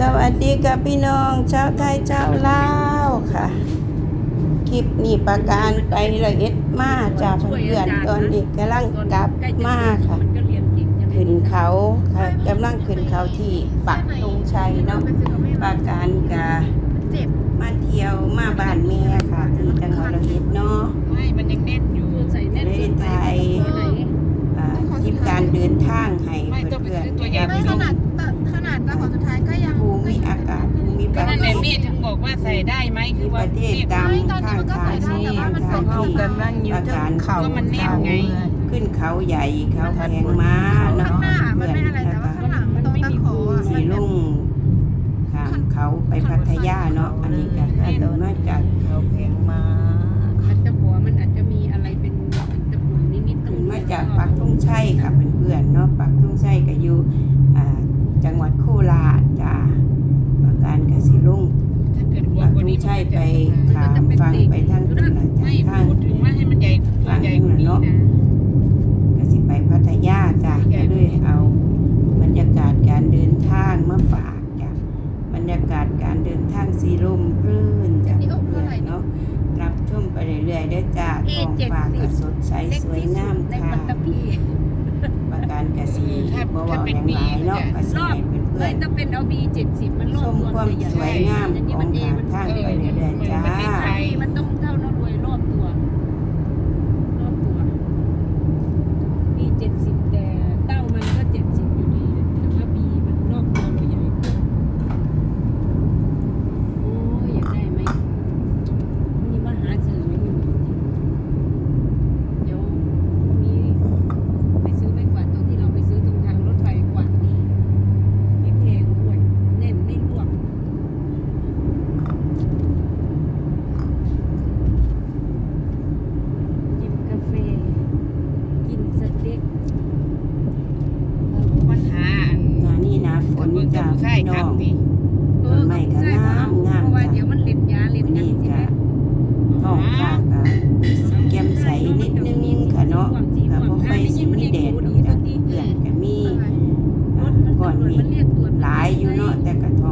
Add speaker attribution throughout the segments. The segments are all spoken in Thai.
Speaker 1: สวัสดีกับพี่น้องชาวไทยชาวลาวค่ะ คลิปนี้ประการไปละเอียดมาจากเพื่อนตอนนี้กำลังกลับมาค่ะ ขึ้นเขาค่ะกำลังขึ้นเขาที่ปักธงชัยเนาะประการกะ
Speaker 2: เจ็บ
Speaker 1: มาเที่ยวมาบ้านแม่ค่ะที่จังหวัดระยองเนาะ
Speaker 3: ไม่มันยังแน่นอยู่ใส่แน่น
Speaker 1: เลยไทยทิมการเดินทางให้
Speaker 3: ไม่องไป
Speaker 1: เพื่อนๆ
Speaker 3: ตัวใหญ่
Speaker 2: ไม่ขนาด ต่ขนาดตาของสุดท้ายก็ยัง
Speaker 1: ภูมิอากาศภูมิ
Speaker 3: ก็
Speaker 1: ประ
Speaker 3: นั่นแห
Speaker 1: เท
Speaker 3: ละ
Speaker 1: ศ
Speaker 3: แม่ถึงบอกว่าใส่ได้ไหมคือว่า
Speaker 1: ประเทศตามข้างทางที่ทางที่กำลังอยู่ทางเขา
Speaker 3: ก็มันแน่นไง
Speaker 1: ขึ้นเขาใหญ่เขาแพงม้าเนาะ
Speaker 2: ข้างหน้ามันไม่อะไรแต่ว่าข้างหลังตรงตะขออะ
Speaker 1: สี
Speaker 2: มัน
Speaker 1: ลุ่งข้ามเขาไปพัทยาเนาะอันนี้ก็ถ้าโดนมาจากเขาแพงม้า
Speaker 3: มันจะหัวมันอาจจะมีอะไรเป็นเป็นตะปุ่นนิดๆตร
Speaker 1: ขึ้
Speaker 3: ง
Speaker 1: นมาจากปักทุ่งชัยค่ะเพื่อนๆเนาะปักทุ่งชัยก็อยู่อ่า จังหวัดโคราชจ้าประการกสิลุ่ง
Speaker 3: ถ้าเกิดหัว
Speaker 1: ปัก
Speaker 3: กว่า
Speaker 1: ทุ่ง
Speaker 3: นี้
Speaker 1: ชัยไปขามฟังไปทางตรงนั้น
Speaker 3: ไม่
Speaker 1: ทาง
Speaker 3: พูดถึงว่าให้มันใหญ่ตัวใหญ่กว่านี้นะ
Speaker 1: ก็สิไปพัทยาจ้ะก็เลยเอาบรรยากาศการเดินทางมาฝากจ้ะบรรยากาศการเดินทางสีลมรื่นจ้ะเพื่อนๆเนาะรับชมไปเรื่อยๆได้อจ้าท้องฟ้าก็สดใส
Speaker 3: เล็ก
Speaker 1: สวย
Speaker 3: ที่สุ
Speaker 1: งาม
Speaker 3: ดใน
Speaker 1: ค่ะ
Speaker 3: ปัตตภี
Speaker 1: ประการกสีบ่เว้าอย่างไรเนาะก็สิให้เพื่
Speaker 3: เล
Speaker 1: อยน
Speaker 3: ถ้าเป็นเอาบีเจ็ดสิบมัน
Speaker 1: ๆ
Speaker 3: ร
Speaker 1: ช
Speaker 3: อบ
Speaker 1: ม
Speaker 3: ตัว
Speaker 1: ความ
Speaker 3: ใหญ่
Speaker 1: สวยงามของทางทางไปเรื่อยๆจ้า
Speaker 3: มันต้องเท่านรวยรอบตัว รอบตัวบีเจ็ดสิบแต่เต้ามันก็เจ็ดสิบอยู่ดีแต่ว่าบีมันรอบตัวเราใหญ่กว่าโอ้ยอยากได้ไหมมีมาหาเจอไหมไม่มีเดี๋ยวพรุ่งนี้ไปซื้อไม้กวาดตัวที่เราไปซื้อตรงทางรถไฟกวาดดีไม่แพงด้วยแน่นไม่ร่วง จิบกาแฟ กินสเต็กปัญหาอัน
Speaker 1: หน้านี่นะฝนจ้ะพี่น้อง
Speaker 3: เออไม่ก็งามงามเพราะว่าเดี๋ยวมันเล็ดยาเล็ดหยังสิแม่
Speaker 1: ท้องฟ้าก็แจ่มใสนิดนึงค่ะเนาะก็บ่ค่อยสิมีแดดดอกจ้ะเพื่อนก็มีอ่าก่อนมีหลายอยู่เนาะแต่ก็ท้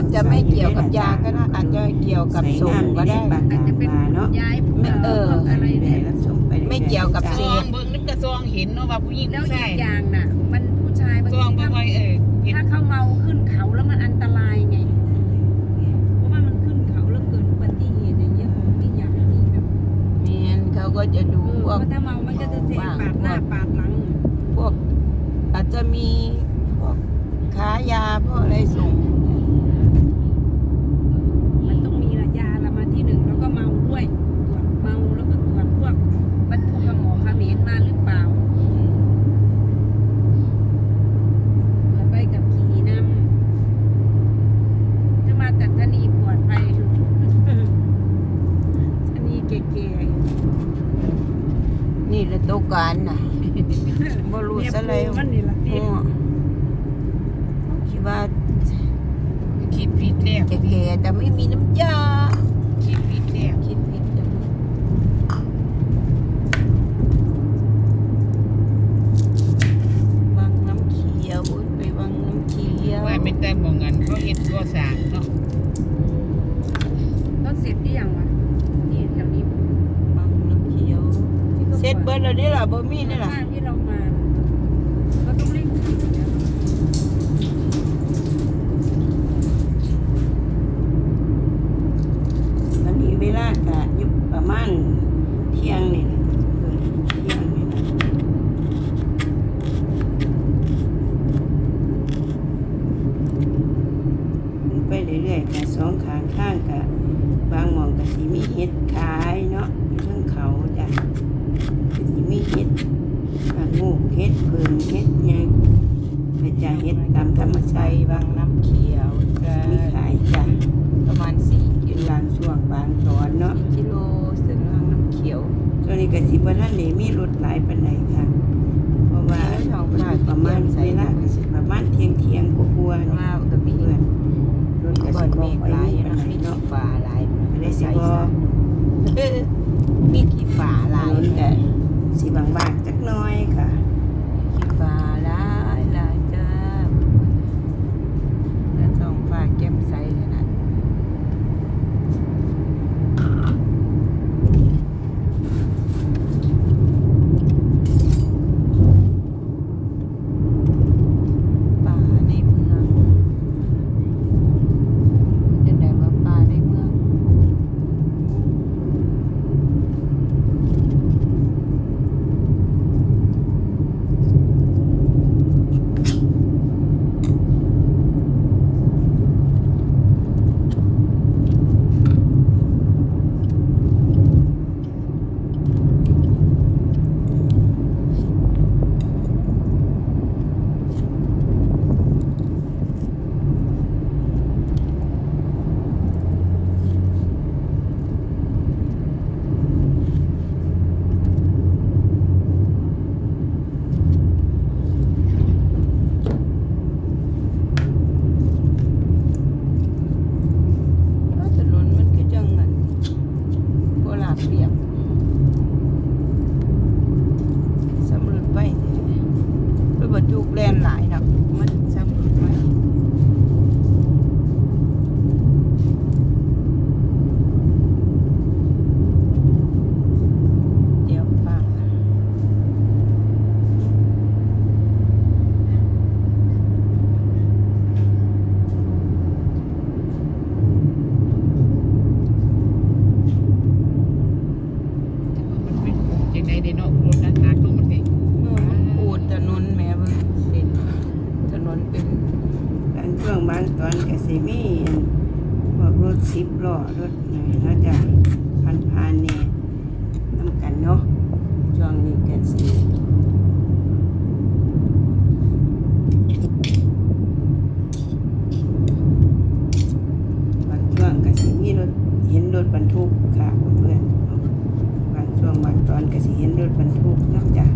Speaker 1: องฟ้า
Speaker 4: มันอาจจะไม่เกี่ยวกับยาก็ได้อาจจะเกี่ยวกับ
Speaker 1: สวย
Speaker 4: สู
Speaker 1: งางม
Speaker 4: ก็ได้
Speaker 1: ปากกามาเนาะ
Speaker 3: ย้าย
Speaker 4: เออ
Speaker 3: อะไร
Speaker 1: เรื่
Speaker 3: เนี่
Speaker 1: อย
Speaker 3: ย
Speaker 1: ๆรับชมไปรื่อๆ
Speaker 4: ไม่เกี่ยวกับ
Speaker 1: จ้ะ
Speaker 4: เศ
Speaker 3: ซอ
Speaker 4: ษ
Speaker 3: งเบิ่งนึกกระซองเห็นเนาะว่าผู้หญิงแล้วผู้อีชายกอย่างน่ะ มันผู้ชายบาง
Speaker 4: ซอง
Speaker 3: ที
Speaker 4: เบิ่
Speaker 3: ถ้าง
Speaker 4: ไว้เออเห็น
Speaker 3: ถ้าเขาเมาขึ้นเขาแล้วมันอันตรายไง เพราะว่ามันขึ้นเขาแล้วเกิดอุบัติเหตุอย่างเงี้ยผมไม่อยากให้มีแบบ
Speaker 4: เมียนเขาก็จะดู
Speaker 3: เออเพ
Speaker 4: ว่า
Speaker 3: ราะถ้าเมามันก็จะเซปาดหน้าปาดหลัง
Speaker 4: พวกอาจจะมีพวกค้ายาพวกอะไรส่ง
Speaker 3: มันต้องมีระยาละมาที่หนึ่งแล้วก็เมาด้วย ตรวจเมาแล้วก็ตรวจพวกบรรทุกกระหมอเขมรมาหรือเปล่าตรวจใบกับขี่นำจะมาตัดธนีปวดไปธนีเก๋
Speaker 4: นี่แหละตัว การน่ะ
Speaker 3: ๆ
Speaker 4: บ่รู้ซะเลย
Speaker 3: มันนี่ละ
Speaker 4: อื
Speaker 3: ที่
Speaker 4: อคิดว่า
Speaker 3: คิดผิดแล้ว
Speaker 4: จะแก่แต่ไม่มีน้ำยา
Speaker 3: คิดผิดแล้ว
Speaker 4: คิดผิดจังวังน้ำเขียวไปวังน้ำเขียว
Speaker 3: ว่าไม่แต่มองเงินเขาเห็นตัวสามเนาะต้นเสร็จหรือยังวะนี่แถวนี้
Speaker 4: วังน้ำเขียว เสร็จเบิดแล้วนี่ล่ะบ่มีนี่ล่ะ
Speaker 3: ข้างที่เรามาน่ะก็ต้องเร่งทำอยู่แล้ว
Speaker 1: วันนี้เวลากะอยู่ประมาณเที่ยงนี่แหละเออเที่ยงนี่นะไปเรื่อยๆกะสองข้างข้างกะบางหมองกะสิมีเห็ดขายเนาะอยู่เทั้งเขาจ้ะกะสิมีเห็ดกะงู เห็ดเพิงเห็ดหยังไปจ้ะเห็ดตามธรรมชาติ
Speaker 4: วังน้ำเขียวจะ
Speaker 1: มีขายจ้ะ
Speaker 4: ประมาณสี่กิ
Speaker 1: เป็น
Speaker 4: โล
Speaker 1: บางช่วงบางตอนเนาะ
Speaker 4: สี่กิโลถึงวังน้ำเขียว
Speaker 1: ตัวนี้ก็สิบ่ทันได้มีรถหลายปานใดค่ะ เพราะว่า
Speaker 4: แล้วสองพา
Speaker 1: ประมาณเวลาก็สิประมาณเที่ยงเที่ยงๆกว่าๆเนาะ
Speaker 4: มาก็มี
Speaker 1: เพื่อนรถก็
Speaker 4: บ่
Speaker 1: สิ
Speaker 4: อน
Speaker 1: บ่
Speaker 4: เมฆ
Speaker 1: ค่อย
Speaker 4: ลาย
Speaker 1: มีปาน
Speaker 4: นะ
Speaker 1: ใด
Speaker 4: มี
Speaker 1: เนาะ
Speaker 4: ฟ้าลาย
Speaker 1: เลยสิบ่ เป
Speaker 4: รีย
Speaker 1: บ นี่เนาจ้ะพันพานๆเนี่ยนำกันเนาะช่วงนี้ก็สิบางช่วงก็สิมีรถเห็นรถบรรทุกค่ะเพื่อนๆเนาะบางช่วงบางตอนก็สิเห็นรถบรรทุกเนาะจ้ะ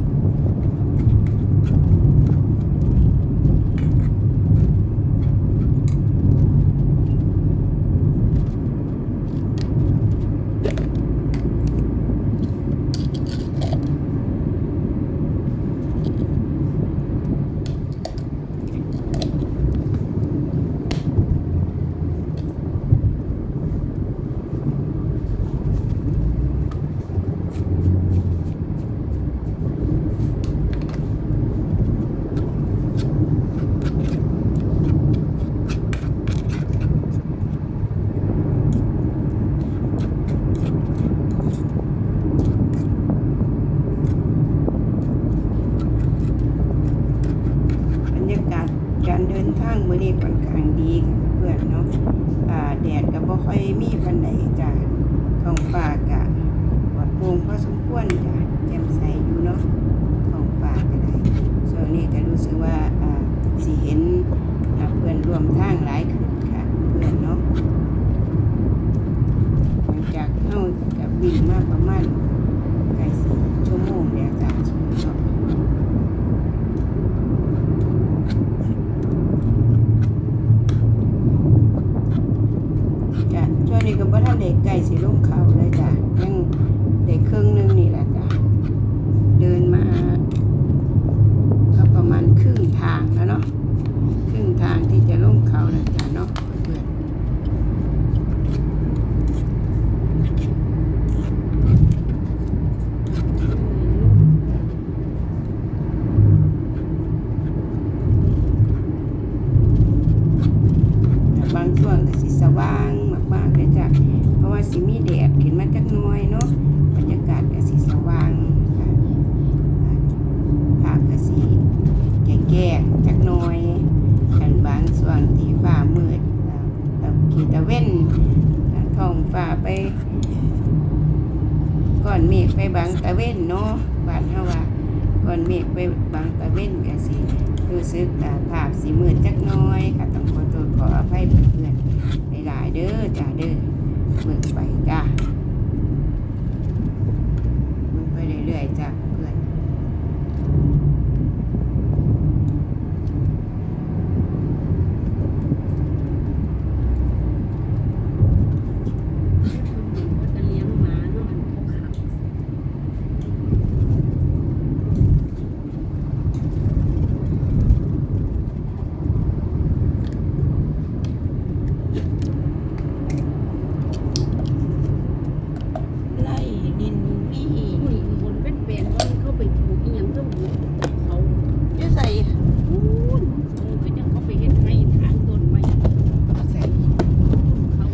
Speaker 1: บรรยากาศการเดินทาง มื้อนี้ค่อนข้างดีค่ะเพื่อนเนาะอ่าแดดก็บ่ค่อยมีปานใดจ้ะท้องฟ้าก็ปลอดโปร่งพอสมควรจ้ะแจ่มใสอยู่เนาะท้องฟ้าก็ได้ส่วนนี้ก็รู้สึกว่าอ่าสิเห็นเพื่อนร่วมทางหลายขึ้นค่ะเพื่อนเนาะหลังจากเฮากับวิ่งมาประมาณใกล้สี่ชั่วโมงแล้วจ้ะเนาะ จ้ะช่วงนี้ก็บ่ทันได้ใกล้สิลงเขาเลยจ้ะยังได้ครึ่งหนึงนี่แหละจ้ะเดินมาก็ประมาณครึ่งทางแล้วเนาะครึ่งทางที่จะลงเขาแล้วจ้ะเนาะเพื่อนแต่บางช่วงก็สิสว่างมากๆเลยจ้ะเพราะ ว่าสิมีแดดขึ้นมาจักหน่อยเนาะบรรยากาศก็สิสว่างค่ะภาพก็สิแก่ๆจักหน่อยกันบางช่วงที่ฟ้ามืดตะกีตะเว้นท้องฟ้าไปก้อนเมฆไปบางตะเว้นเนาะบ้านเฮาว่าก้อนเมฆไปบางตะเว้นก็สิรู้สึกอ่าภาพสิมืดจักน่อยก็ต้องขอโทษขออภัยเพื่อนๆหลายๆเด้อจ้าเด้อ มึงไปจ้ามึงไปเรื่อยๆจ้าเพื่อน
Speaker 3: จะเลี้ยงหมาเนาะมันเขาขับ
Speaker 4: ไล่ดินนี่
Speaker 3: อุ้ยบนเป็นเป็นว่าเข้าไปปลูกอีหยังเพิ่มปลูกเขา
Speaker 4: จะใส่
Speaker 3: อู้นเออก็ยังเข้าไปเฮ็ดให้ทางต้นไม้
Speaker 4: ใส่
Speaker 3: เขา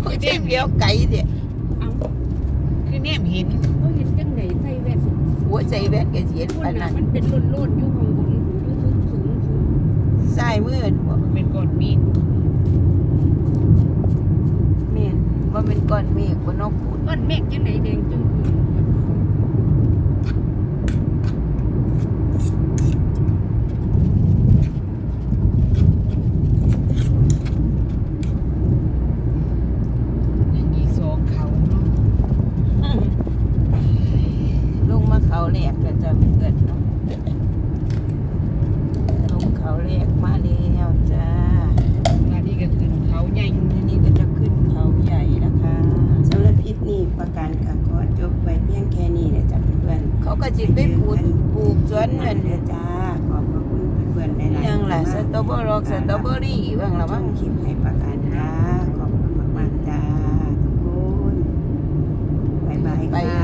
Speaker 4: โอ้ยเส้นเดียวไก่เดีย
Speaker 3: เอา
Speaker 4: คือเนี่ยเห็น
Speaker 3: เขาเห็นจังไหนใส่แว่น
Speaker 4: หัวใจแว่นกระเสียน
Speaker 3: พุ่
Speaker 4: ปานน
Speaker 3: น่ะ
Speaker 4: นั้น
Speaker 3: มันเป็นโลดๆอยู่ข้างบนอยู่สูงสูงสูง
Speaker 4: สายมืดบ่เป็นก้อนเมฆเมนว่าเป็นก้อนเมฆบนนกพูด
Speaker 3: ก้อนเมฆจังไหนแดงจึงคือ
Speaker 4: ยัง ก็จิ
Speaker 1: ไป
Speaker 4: ปลูกปลูกสวน
Speaker 1: นั่
Speaker 4: น
Speaker 1: เด้อจ้าขอบคุณเพื่อนๆหลยๆ
Speaker 4: ยังละสตรอเบอร์รอกสตอเบอรี่บ้างล่ะ
Speaker 1: บ้า
Speaker 4: ง
Speaker 1: คิดให้ประกันจ้าขอบคุณมากๆจ้าทุกคนบ๊ายบายค่ะ